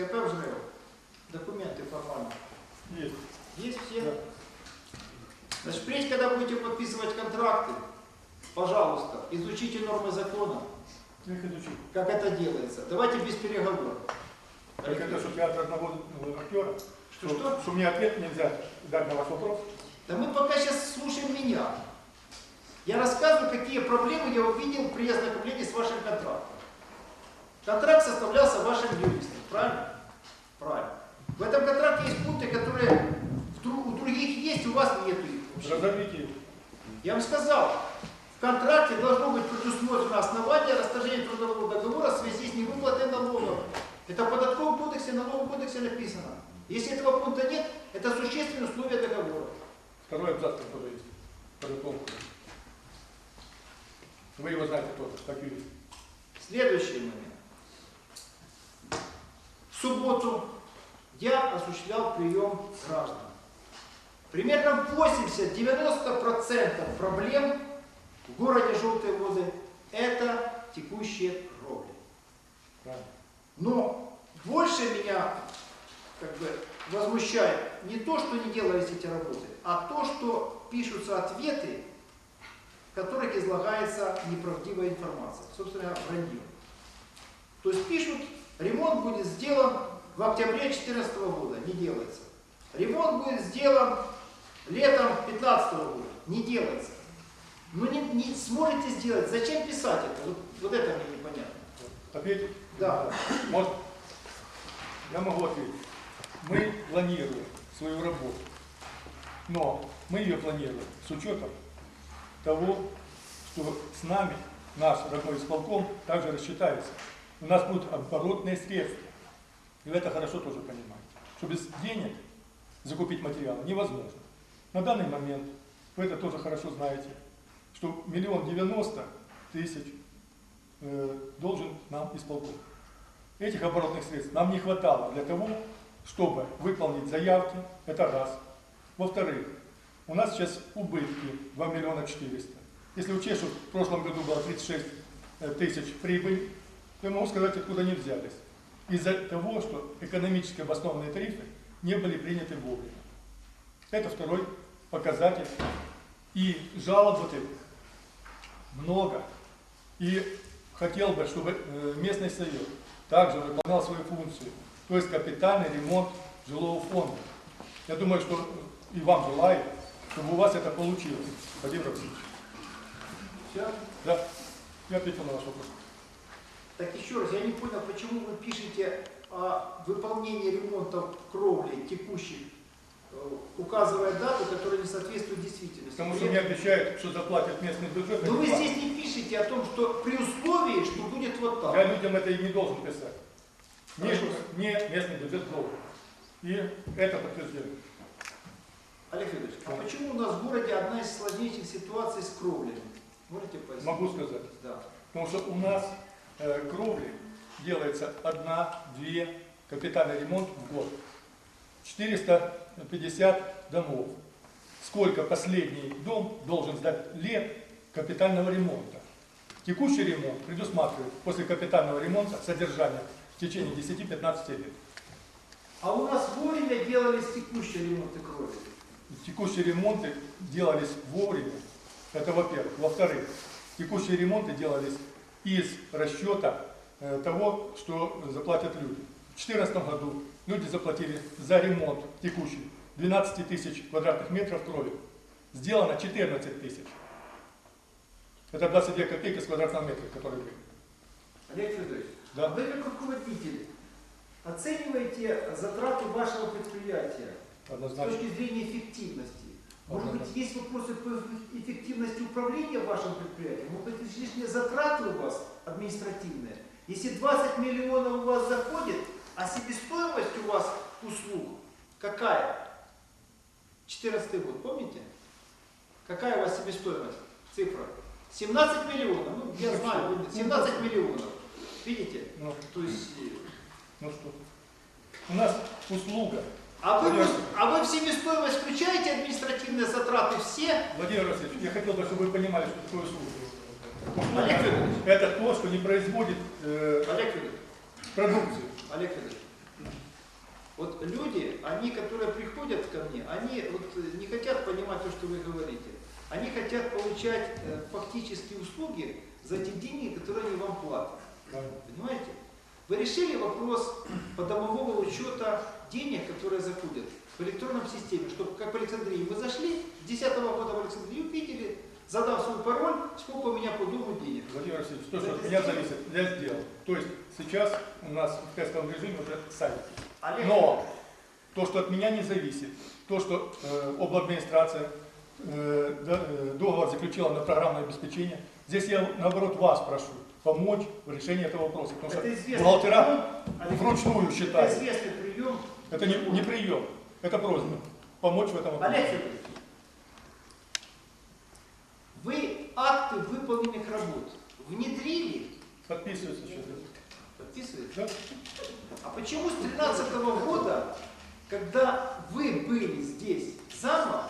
КП взрыв. Документы формально. Есть. Есть все? Да. Значит, впредь, когда будете подписывать контракты, пожалуйста, изучите нормы закона, Я их изучил. как это делается. Давайте без переговоров. Так это что театр одного ну, актера? Что, что? Что мне ответ нельзя дать на ваш вопрос? Да мы пока сейчас слушаем меня. Я рассказываю, какие проблемы я увидел при ознакомлении с вашим контрактом. Контракт составлялся вашим юристом, правильно? Правильно. В этом контракте есть пункты, которые у других есть, у вас нет их. вообще. Разорвите их. Я вам сказал, в контракте должно быть предусмотрено основание расторжения трудового договора в связи с невыплатой налогов. Это в податковом кодексе, налоговом кодексе написано. Если этого пункта нет, это существенные условия договора. Второй абзац который есть. Вы его знаете тоже, как юрист. Следующий момент. В субботу я осуществлял прием граждан. Примерно 80-90% проблем в городе Желтые Возы – это текущие. Правильно. Но больше меня как бы возмущает не то, что не делались эти работы, а то, что пишутся ответы, в которых излагается неправдивая информация, собственно вранье. То есть пишут, ремонт будет сделан в октябре 2014 года, не делается. Ремонт будет сделан летом 2015 года, не делается. Ну не, не сможете сделать, зачем писать это? Вот, вот это мне непонятно. Ответить? Да. Вот, я могу ответить. Мы планируем свою работу, но мы ее планируем с учетом того, что с нами наш родной исполком также рассчитается. У нас будут оборотные средства. И вы это хорошо тоже понимаете. Что без денег закупить материалы невозможно. На данный момент, вы это тоже хорошо знаете, что миллион девяносто тысяч э, должен нам исполком. Этих оборотных средств нам не хватало для того, чтобы выполнить заявки, это раз. Во-вторых, у нас сейчас убытки 2 миллиона 400. Если учесть, что в прошлом году было 36 тысяч прибыль, я могу сказать, откуда они взялись. Из-за того, что экономически обоснованные тарифы не были приняты вовремя. Это второй показатель. И жалоб вот этих много. И хотел бы, чтобы э, местный совет также выполнял свою функцию, то есть капитальный ремонт жилого фонда. Я думаю, что и вам желаю, чтобы у вас это получилось, Владимир Васильевич. Все? Да, я ответил на ваш вопрос. Так еще раз, я не понял, почему вы пишете о выполнении ремонта кровли текущих, э, указывая дату, которая не соответствует действительности. Потому что мне обещают, что заплатят местный бюджет. Но вы они здесь не пишете о том, что при условии, что будет вот платят. Я так. людям это и не должен писать. Мне, мне местный бюджет должен. И это подтверждение. Олег Федорович, а почему у нас в городе одна из сложнейших ситуаций с кровлями? Можете пояснить? Могу сказать. Да. Потому что у нас кровли делается одна-две капитальный ремонт в год. 450 домов. Сколько последний дом должен сдать лет капитального ремонта? Текущий ремонт предусматривает после капитального ремонта содержание в течение 10-15 лет. А у нас вовремя делались текущие ремонты кровли. Текущие ремонты делались вовремя. Это во-первых. Во-вторых, текущие ремонты делались из расчета э, того, что заплатят люди. В 2014 году люди заплатили за ремонт текущий 12 тысяч квадратных метров крови. Сделано 14 тысяч. Это 22 копейки с квадратного метра, которые были. Олег Федорович, Да. вы как руководитель оцениваете затраты вашего предприятия с Однозначно. точки зрения эффективности. Может быть, есть вопросы по эффективности управления вашим предприятием? Может быть, лишние затраты у вас административные? Если 20 миллионов у вас заходит, а себестоимость у вас услуг какая? 14 год, помните? Какая у вас себестоимость? Цифра. 17 миллионов. Ну, я знаю, вы- 17 миллионов. Видите? Ну, То есть, ну что? У нас услуга. А вы, а вы в себестоимость включаете административные затраты все? Владимир Васильевич, я хотел бы, чтобы вы понимали, что такое услуга. Олег Федорович, Это то, что не производит э, Олег Федорович, продукцию. Олег Федорович, Вот люди, они, которые приходят ко мне, они вот не хотят понимать то, что вы говорите. Они хотят получать э, фактические услуги за те деньги, которые они вам платят. Понимаете? Вы решили вопрос подомового учета денег, которые заходят в электронном системе, чтобы как в Александрии мы зашли, с 10 года в Александрию видели, задав свой пароль, сколько у меня по дому денег. Владимир Васильевич, то, что от меня зависит, я сделал. То есть сейчас у нас в тестовом режиме уже сайт. Олег, Но то, что от меня не зависит, то, что э, обладминистрация э, да, э, договор заключила на программное обеспечение, здесь я наоборот вас прошу помочь в решении этого вопроса. Потому это что известный бухгалтера Олег, вручную это считают. прием. Это не, не прием, это просьба. Помочь в этом вопросе. Вы акты выполненных работ внедрили, Подписывается сейчас. подписываете? Да? А почему с 2013 года, когда вы были здесь замом,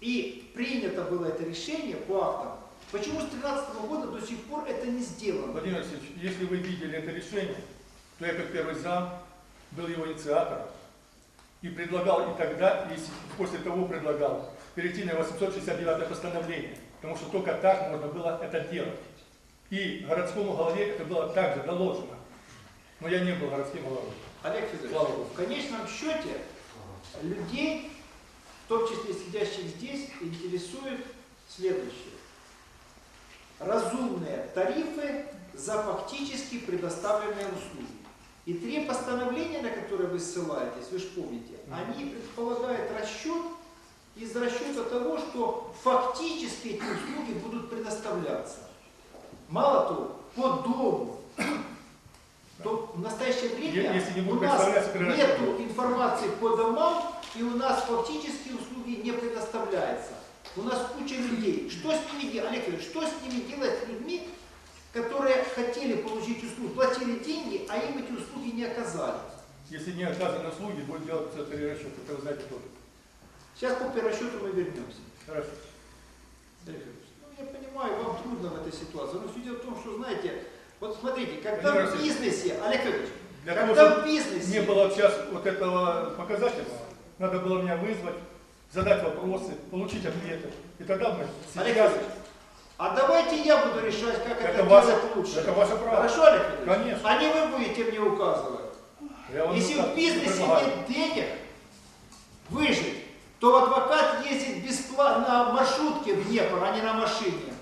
и принято было это решение по актам, почему с 2013 года до сих пор это не сделано? Владимир Васильевич, если вы видели это решение, то я как первый зам был его инициатором и предлагал и тогда, и после того предлагал перейти на 869 постановление, потому что только так можно было это делать. И городскому голове это было также доложено. Но я не был городским головой. Олег Федорович, Слава в конечном счете людей, в том числе сидящих здесь, интересует следующее. Разумные тарифы за фактически предоставленные услуги. И три постановления, на которые вы ссылаетесь, вы же помните, они предполагают расчет из расчета того, что фактически эти услуги будут предоставляться. Мало того, по дому, то в настоящее время Если не у нас нету информации по домам, и у нас фактически услуги не предоставляются. У нас куча людей. Что с ними делать, Олег Ильич, что с ними делать с людьми, которые хотели получить услуги, платили деньги, а им эти услуги не оказали? Если не оказаны услуги, будет делаться перерасчет. Это вы знаете тоже. Сейчас по перерасчету мы вернемся. Хорошо. Ну я понимаю, вам трудно в этой ситуации, но все дело в том, что, знаете, вот смотрите, когда Владимир в бизнесе, Олег Ильич, Для того, когда чтобы в бизнесе... не было сейчас вот этого показательства, надо было меня вызвать, задать вопросы, получить ответы. И тогда мы Олег сейчас... А давайте я буду решать, как это, Это ваше, делать лучше. это ваше право. Хорошо, Олег Ильич? Конечно. А не вы будете мне указывать. Я Если в бизнесе нет денег выжить, то адвокат ездит бесплатно на маршрутке в Днепр, а не на машине.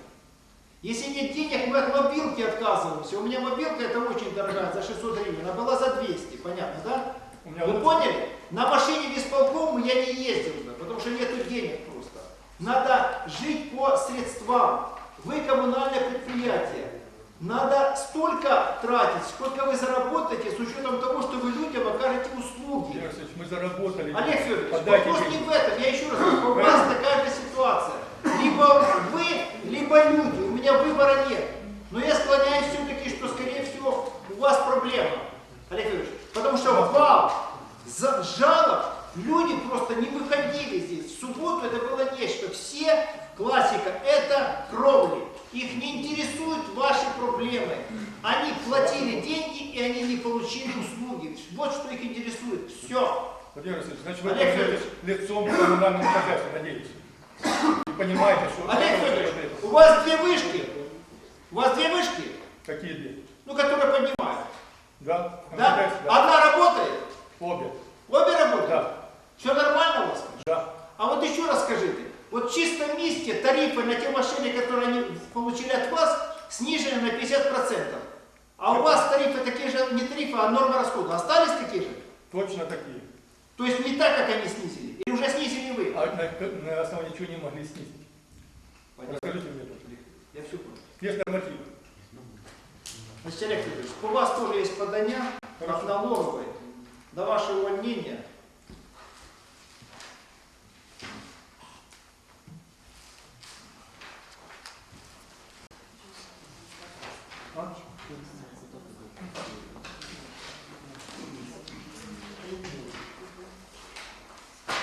Если нет денег, мы от мобилки отказываемся. У меня мобилка это очень дорогая, за 600 гривен, она была за 200, понятно, да? У меня Вы вот- поняли? На машине без полкома я не ездил бы, потому что нету денег просто. Надо жить по средствам. Вы коммунальное предприятие. Надо столько тратить, сколько вы заработаете, с учетом того, что вы людям окажете услуги. Мы заработали. Олег Федорович, Подайте вопрос не деньги. в этом. Я еще раз говорю, у вас такая же ситуация. Либо вы, либо люди. У меня выбора нет. Но я склоняюсь все-таки, что, скорее всего, у вас проблема. Олег Федорович, потому что вам за жалоб люди просто не выходили здесь. В субботу это было нечто. Все, классика, это кровли. Их не интересуют ваши проблемы. Они платили деньги, и они не получили услуги. Вот что их интересует. Все. Владимир Васильевич, значит, вы Олег являетесь лицом коммунального хозяйства, надеюсь. И понимаете, что... Олег Федорович, у вас две вышки. У вас две вышки, Какие две? ну, которые поднимают. Да? Да? Хозяйство? Одна работает, Обе. обе работают. Да. Все нормально у вас? Да. А вот еще раз скажите, вот в чистом месте тарифы на те машины, которые они получили от вас, снижены на 50%. А у вас тарифы такие же, не тарифы, а нормы расхода. Остались такие же? Точно такие. То есть не так, как они снизили? Или уже снизили вы? А на, на основании чего не могли снизить? Расскажите мне тут. Я все понял. Есть нормативы. Значит, Олег Федорович, у вас тоже есть от налоговой до вашего увольнения.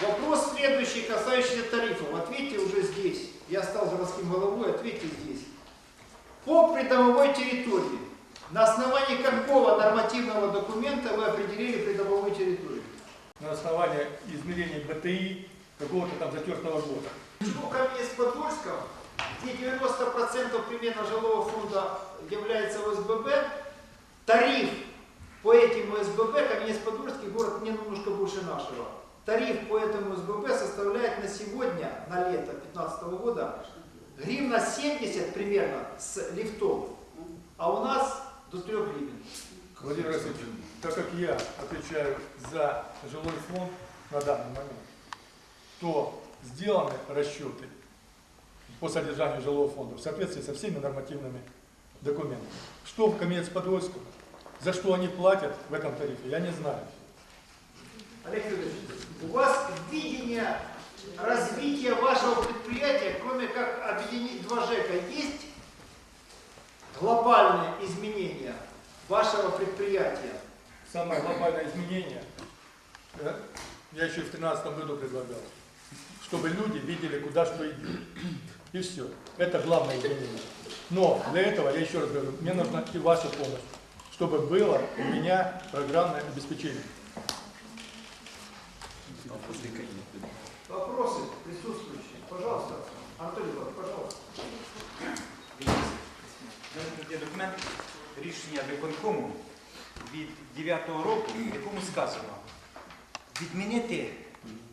Вопрос следующий, касающийся тарифов. Ответьте уже здесь. Я стал городским головой, ответьте здесь. По придомовой территории На основании какого нормативного документа вы определили придомовую территорию? На основании измерений БТИ какого-то там затертого года. Почему Каменец-Подольском, где 90% примерно жилого фонда является ОСББ, тариф по этим ОСББ, Каменец-Подольский город не немножко больше нашего, тариф по этому СББ составляет на сегодня, на лето 2015 года, гривна 70 примерно с лифтов, а у нас до 3 гривен. Владимир Васильевич, так как я отвечаю за жилой фонд на данный момент, то сделаны расчеты по содержанию жилого фонда в соответствии со всеми нормативными документами. Что в Каменец-Подольском, за что они платят в этом тарифе, я не знаю. Олег Федорович, у вас видение развития вашего предприятия, кроме как объединить два ЖЭКа, есть глобальные изменения вашего предприятия? Самое глобальное изменение, да, я еще в 2013 году предлагал, чтобы люди видели, куда что идет. И все. Это главное изменение. Но для этого, я еще раз говорю, мне нужна и ваша помощь, чтобы было у меня программное обеспечение. Вопросы присутствующие? Пожалуйста. Анатолий Иванович, пожалуйста. Є документ рішення виконкому від 9-го року, в якому сказано відмінити,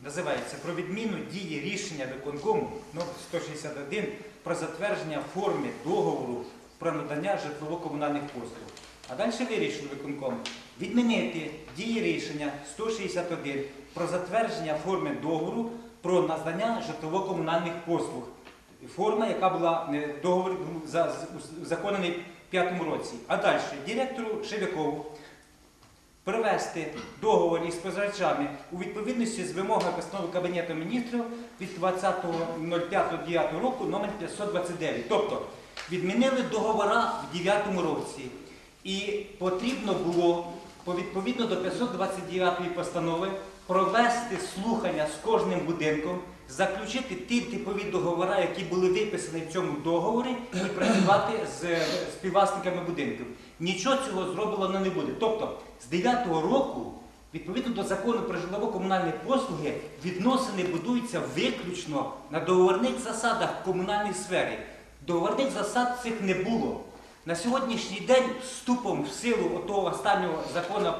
називається про відміну дії рішення виконкому номер 161 про затвердження форми договору про надання житлово-комунальних послуг. А далі вирішив виконком відмінити дії рішення 161 про затвердження форми договору про надання житлово-комунальних послуг. Форма, яка була е, договор був за- з- в п'ятому році. А далі директору Шевякову привести договор із споживачами у відповідності з вимогами постанови Кабінету міністрів від 20.05.9 року номер 529. Тобто відмінили договора в 9 році. І потрібно було по відповідно до 529 постанови провести слухання з кожним будинком, заключити ті типові договори, які були виписані в цьому договорі, і працювати з співвласниками будинків. Нічого цього зроблено не буде. Тобто з 9-го року, відповідно до закону про житлово-комунальні послуги, відносини будуються виключно на договорних засадах в комунальній сфері. Договорних засад цих не було. На сьогоднішній день вступом в силу отого останнього закону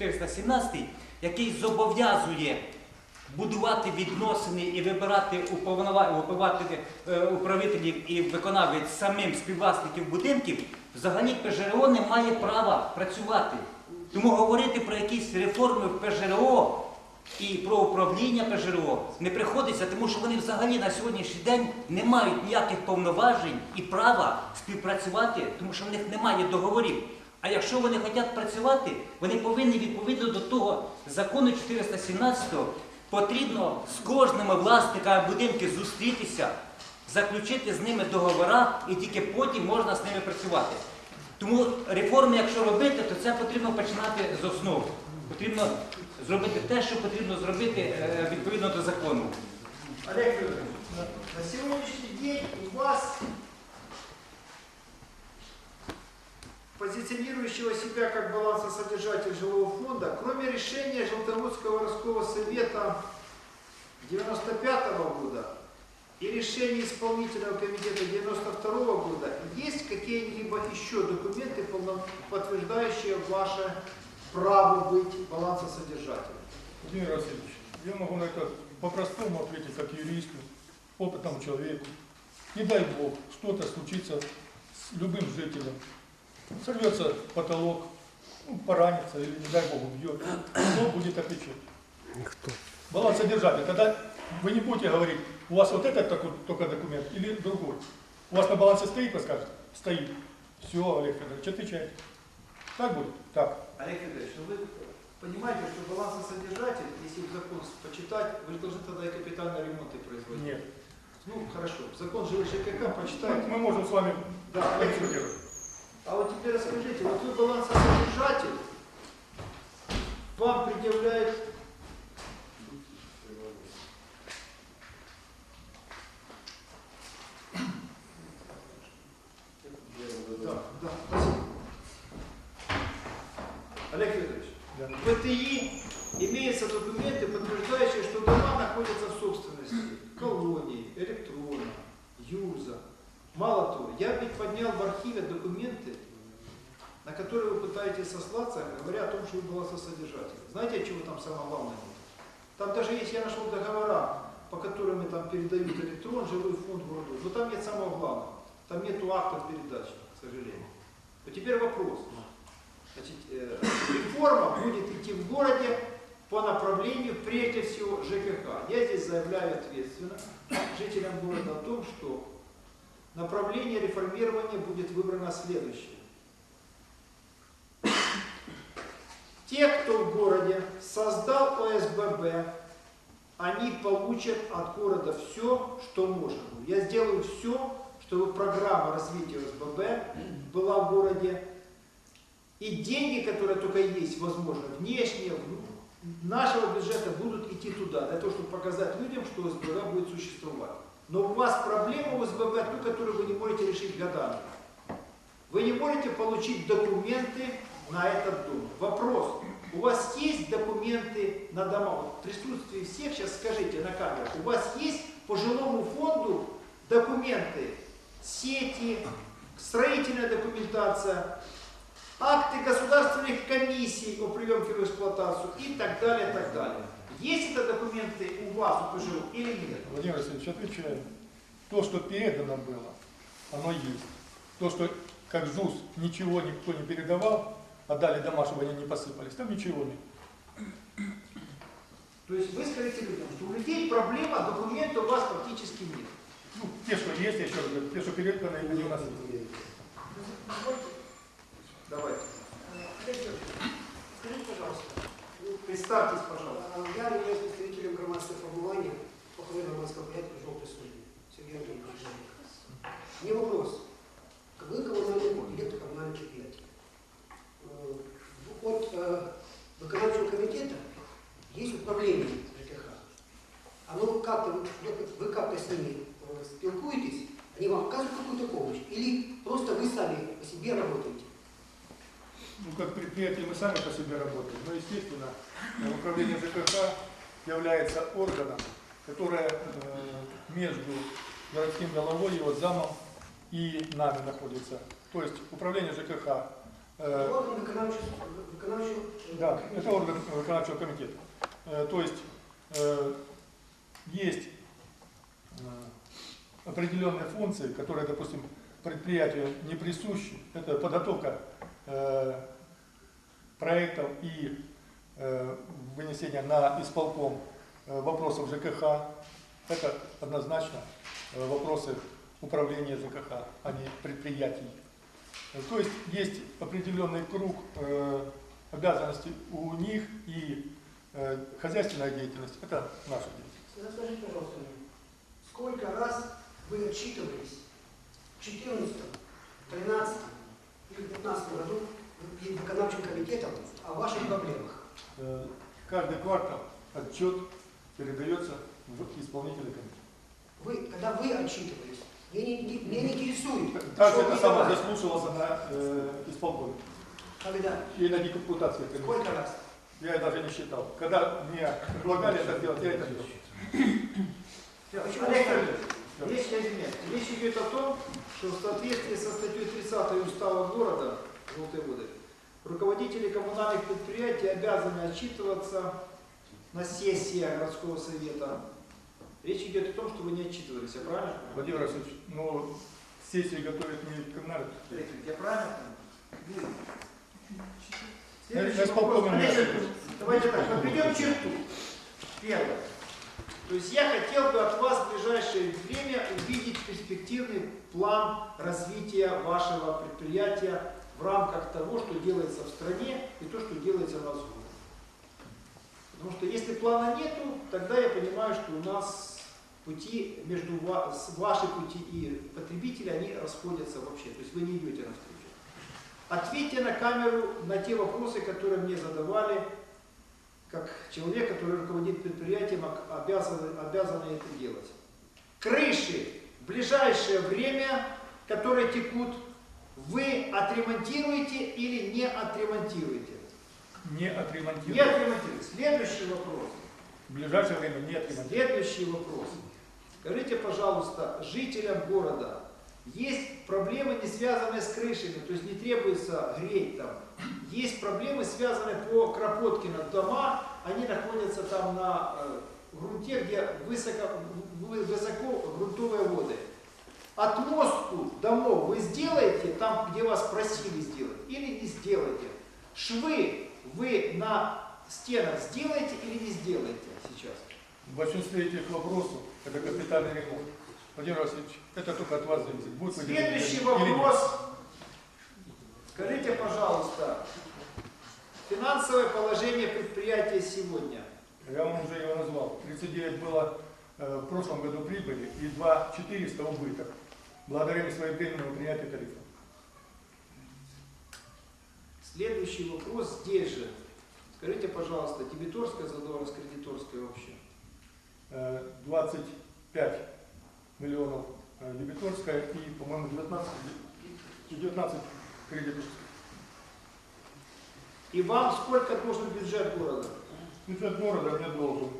470-417, який зобов'язує будувати відносини і вибирати е, управителів і виконавець самим співвласників будинків, взагалі ПЖРО не має права працювати. Тому говорити про якісь реформи в ПЖРО і про управління ПЖРО не приходиться, тому що вони взагалі на сьогоднішній день не мають ніяких повноважень і права співпрацювати, тому що в них немає договорів. А якщо вони хочуть працювати, вони повинні відповідно до того закону 417 потрібно з кожними власниками будинків зустрітися, заключити з ними договора і тільки потім можна з ними працювати. Тому реформи, якщо робити, то це потрібно починати з основ. Потрібно зробити те, що потрібно зробити е, відповідно до закону. Олег Федорович, на сьогоднішній день позиционирующего себя как балансосодержатель жилого фонда, кроме решения Желтоводского городского совета 95 года и решения исполнительного комитета 92 года, есть какие-либо еще документы, подтверждающие ваше право быть балансосодержателем? Владимир Васильевич, я могу на это по-простому ответить, как юристу, опытному человеку. Не дай Бог, что-то случится с любым жителем. Сорвется потолок, ну, поранится или, не дай Бог, убьет. Кто будет отвечать? Никто. Балансодержатель. Тогда вы не будете говорить, у вас вот этот такой, только документ или другой. У вас на балансе стоит, вы скажете? Стоит. Все, Олег Федорович, отвечайте. Так будет? Так. Олег Федорович, ну вы понимаете, что балансосодержатель, если закон почитать, вы же должны тогда и капитальные ремонты производить. Нет. Ну, хорошо. Закон ЖКХ Мы, почитайте. мы можем с вами Да, Олег Федорович. консультировать. А вот теперь расскажите, вот вы балансосодержатель, вам предъявляет да, да, спасибо. Олег Федорович, да. в ПТИ имеются документы, подтверждающие поднял в архиве документы, на которые вы пытаетесь сослаться, говоря о том, что вы голососодержатель. Знаете, от чего там самое главное? было? Там даже есть, я нашел договора, по которым там передают электрон, жилой фонд городу, но там нет самого главного. Там нету актов передачи, к сожалению. Но теперь вопрос. Значит, э, реформа будет идти в городе по направлению, прежде всего, ЖКХ. Я здесь заявляю ответственно жителям города о том, что направление реформирования будет выбрано следующее. Те, кто в городе создал ОСББ, они получат от города все, что можно. Я сделаю все, чтобы программа развития ОСББ была в городе. И деньги, которые только есть, возможно, внешние, нашего бюджета будут идти туда, для того, чтобы показать людям, что ОСББ будет существовать. Но у вас проблема ОСББ, ту, которую вы не можете решить годами. Вы не можете получить документы на этот дом. Вопрос. У вас есть документы на дома? Вот в присутствии всех сейчас скажите на камеру. У вас есть по жилому фонду документы, сети, строительная документация, акты государственных комиссий о приемке в эксплуатацию и так далее, так далее. Есть это документы у вас, у ПЖУ, или нет? Владимир Васильевич, отвечаю. То, что передано было, оно есть. То, что как ЖУС ничего никто не передавал, отдали дома, чтобы они не посыпались, там ничего нет. То есть вы скажите людям, что у людей проблема, документов у вас фактически нет. Ну, те, что есть, я еще раз говорю, те, что переданы, они у нас есть. Давайте. Скажите, пожалуйста, Представьтесь, пожалуйста. а, я являюсь представителем громадского формирования похоронного громадского порядка «Желтой судьи». Сергей Андреевич. Мне вопрос. Вы коммунальный директор коммунального предприятия. Э, От э, виконавчого комитета есть управление ЖКХ. Оно как-то, вы, как-то с ними э, спілкуетесь, они вам оказывают какую-то помощь? Или просто вы сами по себе работаете? Ну, как предприятие мы сами по себе работаем, но, естественно, э, управление ЖКХ является органом, которое э, между городским головой, его замом и нами находится. То есть управление ЖКХ, э, Орган виконавчого, виконавчого э, да, это орган виконавчего комитета. Э, То есть э, есть определенные функции, которые, допустим, предприятию не присущи. Это подготовка проектов и э, вынесение на исполком э, вопросов ЖКХ. Это однозначно э, вопросы управления ЖКХ, а не предприятий. Э, То есть есть определенный круг э, обязанностей у них и э, хозяйственная деятельность – это наша деятельность. Сколько раз вы отчитывались в 14, 13 или 15 году перед виконавчим комитетом о ваших проблемах? Э, Каждый квартал отчет передается в исполнительный комитет. Вы, когда вы отчитывались, меня не, не- меня не интересует, Также что это самое заслушивался на э, исполкоме Когда? и на депутатской комиссии. Сколько раз? Я даже не считал. Когда мне предлагали это сделать, я это делал. Почему Олег Речь, речь идет о том, что в соответствии со статьей 30 Устава города Желтой воды руководители коммунальных предприятий обязаны отчитываться на сессиях городского совета. Речь идет о том, что вы не отчитывались, я правильно? понимаю? Владимир Васильевич, ну, сессии готовят не коммунальные предприятия. Я правильно понимаю? Следующий вопрос. Давайте так, подведем черту. Первое. То есть я хотел бы от вас в ближайшее время увидеть перспективный план развития вашего предприятия в рамках того, что делается в стране и то, что делается у нас в городе. Потому что если плана нету, тогда я понимаю, что у нас пути между ва- с- ваши пути и потребители, они расходятся вообще. То есть вы не идете навстречу. Ответьте на камеру на те вопросы, которые мне задавали, как человек, который руководит предприятием, обязан, обязан это делать. Крыши в ближайшее время, которые текут, вы отремонтируете или не отремонтируете? не Не отремонтировали. отремонтировали. Следующий вопрос. В ближайшее время не отремонтировали. Следующий вопрос. Скажите, пожалуйста, жителям города, есть проблемы, не связанные с крышами, то есть не требуется греть там. Есть проблемы, связанные по Кропоткина. Дома, они находятся там на э, грунте, где высоко, вы- высоко грунтовые воды. Отмостку домов вы сделаете там, где вас просили сделать, или не сделаете? Швы вы на стенах сделаете или не сделаете сейчас? В большинстве этих вопросов это капитальный ремонт. Владимир Васильевич, это только от вас зависит. Будет Следующий вопрос. Скажите, пожалуйста, финансовое положение предприятия сегодня. Я вам уже его назвал. 39 было э, в прошлом году прибыли и 2 400 убыток. Благодаря несвоевременному принятию тарифа. Следующий вопрос здесь же. Скажите, пожалуйста, дебиторская задолженность, кредиторская общая? Э, 25 миллионов э, дебиторская и, по-моему, 19, и 19 кредиторская. И вам сколько должен бюджет города? Бюджет города мне должен.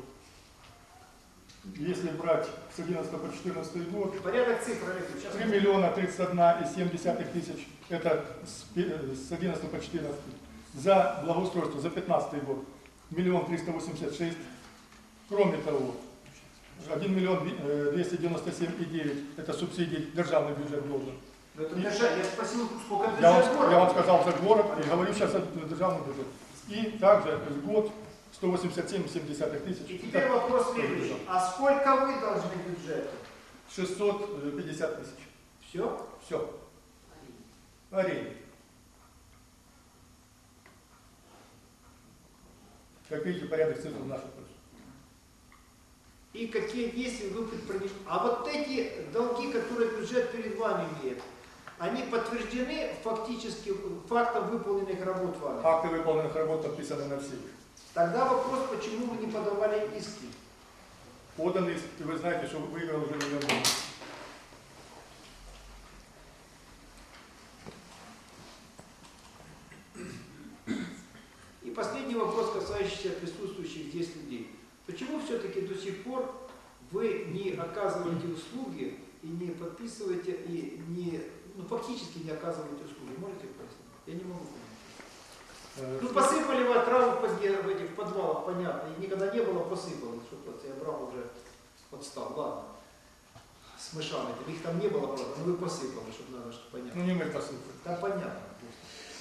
Если брать с 11 по 14 год, Порядок цифр, Олег, сейчас. 3 миллиона 31,7 тысяч, это с пе- э, с 11 по 14. За благоустройство за 15 год миллион 386. Кроме того, 1 миллион э, 297,9 это субсидии державный бюджет должен. Это держа- Я спросил, сколько Я вам, я вам сказал за город и говорю сейчас о державном бюджете. И также год 187,7 тысяч. И теперь вопрос следующий. А сколько вы должны бюджету? 650 тысяч. Все? Все. Аренда. Как видите, порядок цифр нашу пользу. И какие действия вы предпринимаете? А вот эти долги, которые бюджет перед вами имеет, они подтверждены фактически фактом выполненных работ вами? Акты выполненных работ подписаны на всех. Тогда вопрос, почему вы не подавали иски? Подан иск, и вы знаете, что выиграл уже миллион долларов. И последний вопрос, касающийся присутствующих здесь людей. Почему все-таки до сих пор вы не оказываете услуги и не подписываете, и не, ну, фактически не оказываете услуги? Можете пояснить? Я не могу понять. Э, Ну, посыпали вы отраву в, в этих подвалах, понятно, и никогда не было, посыпали, что вот я брал уже подстал, ладно. С мышами, их там не было, правда, но вы посыпали, чтобы надо, что понятно. Ну не мы посылки. Да понятно.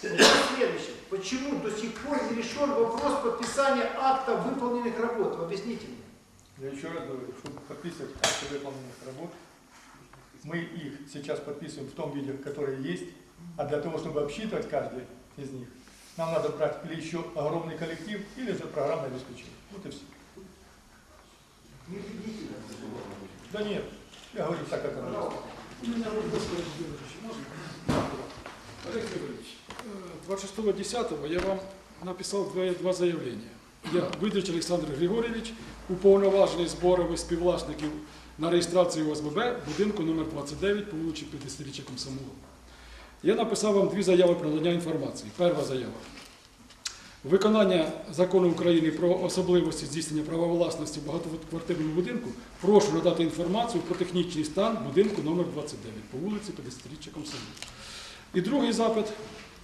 Следующий. Почему до сих пор не решен вопрос подписания акта выполненных работ? Объясните мне. Я еще раз говорю, чтобы подписывать акты выполненных работ, мы их сейчас подписываем в том виде, который есть, а для того, чтобы обсчитывать каждый из них, нам надо брать или еще огромный коллектив, или же программное обеспечение. Вот и все. Да нет, я говорю так, как оно Олег э, 26.10 я вам написал два, два заявлення. Я, Видрич Олександр Григорьович, уповноважений зборами співвласників на реєстрацію ОСББ будинку номер 29 по вулиці 50-річчя Комсомолу. Я написав вам дві заяви про надання інформації. Перша заява. Виконання закону України про особливості здійснення права власності в багатоквартирному будинку прошу надати інформацію про технічний стан будинку номер 29 по вулиці 50-річчя Комсомолу. І другий запит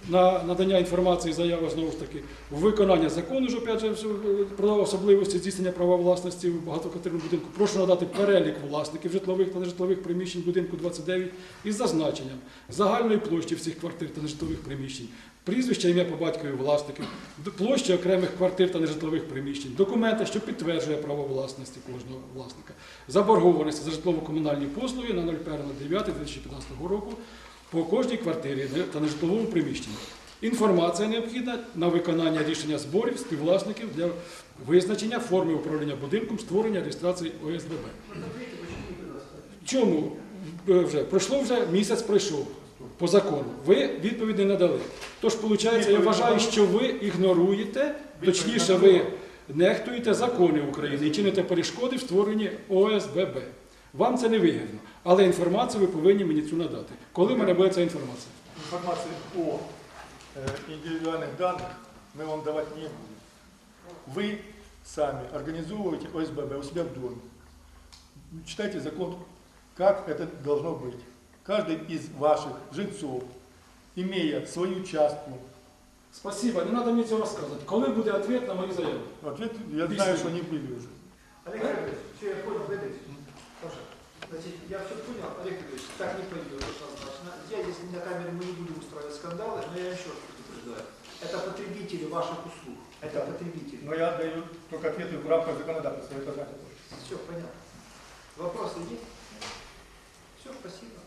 на надання інформації, заява знову ж таки, виконання закону ж опять же, про особливості здійснення права власності в багатоквартирному будинку. Прошу надати перелік власників житлових та нежитлових приміщень будинку 29 із зазначенням загальної площі всіх квартир та нежитлових приміщень, прізвище, ім'я по батькові власників, площі окремих квартир та нежитлових приміщень, документи, що підтверджує право власності кожного власника, заборгованості за житлово-комунальні послуги на 01.09.2015 року по кожній квартирі та нежитловому приміщенні. Інформація необхідна на виконання рішення зборів співвласників для визначення форми управління будинком, створення реєстрації ОСББ. Чому е, вже пройшло вже місяць пройшов по закону. Ви відповідь не надали. Тож, виходить, я вважаю, що ви ігноруєте, точніше, ви нехтуєте закони України і чините перешкоди в створенні ОСББ. Вам це не вигідно, але інформацію ви повинні мені цю надати. Коли в мене буде ця інформація? Информации о э, индивидуальных данных мы вам давать не будем. Вы сами организовываете ОСББ у себя в доме. Читайте закон, как это должно быть. Каждый из ваших жильцов, имея свою частку, Спасибо, не треба мені цього розказувати. Коли буде відповідь на мою заяву? ответ, я знаю, что они были уже. Олег Григорьевич, Значит, я все понял, Олег Григорьевич, так не пойдет однозначно. Я, если на камере мы не будем устраивать скандалы, но я еще раз предупреждаю. Это потребители ваших услуг. Это Да. потребители. Но я даю только ответы в рамках законодательства, это тоже. Все, понятно. Вопросы есть? Все, спасибо.